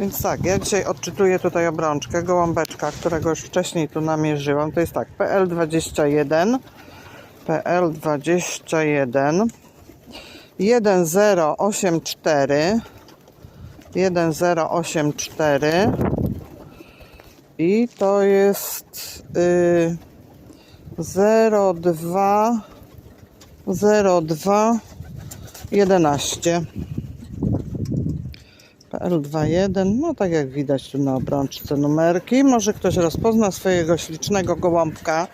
Więc tak, ja dzisiaj odczytuję tutaj obrączkę gołąbeczka, którego już wcześniej tu namierzyłam. To jest tak, PL21, PL21, 1084, 1084 i to jest y, 02, 02, 11. PL21, no tak jak widać tu na obrączce numerki. Może ktoś rozpozna swojego ślicznego gołąbka,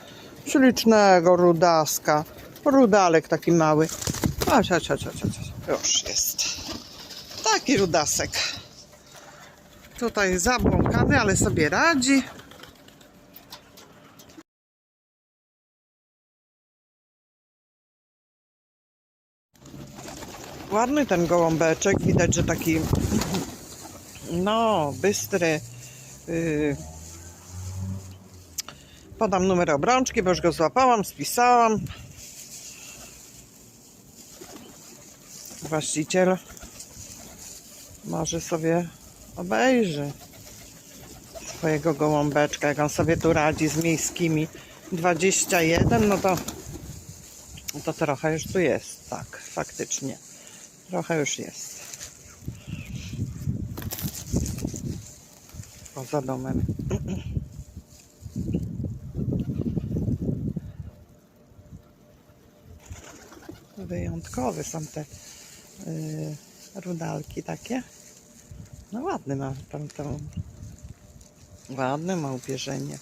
ślicznego rudaska, rudalek taki mały. Chodź, chodź, chodź, chodź. Już jest. Taki rudasek. Tutaj zabłąkany, ale sobie radzi. Ładny ten gołąbeczek, widać, że taki no, bystry. Yy. Podam numer obrączki, bo już go złapałam, spisałam. Właściciel może sobie obejrzy swojego gołąbeczka, jak on sobie tu radzi z miejskimi. 21, no to, to trochę już tu jest, tak, faktycznie. Trochę już jest. Poza domem. Wyjątkowe są te yy, rudalki takie. No ładny ma tą, tą ładne ma upierzenie.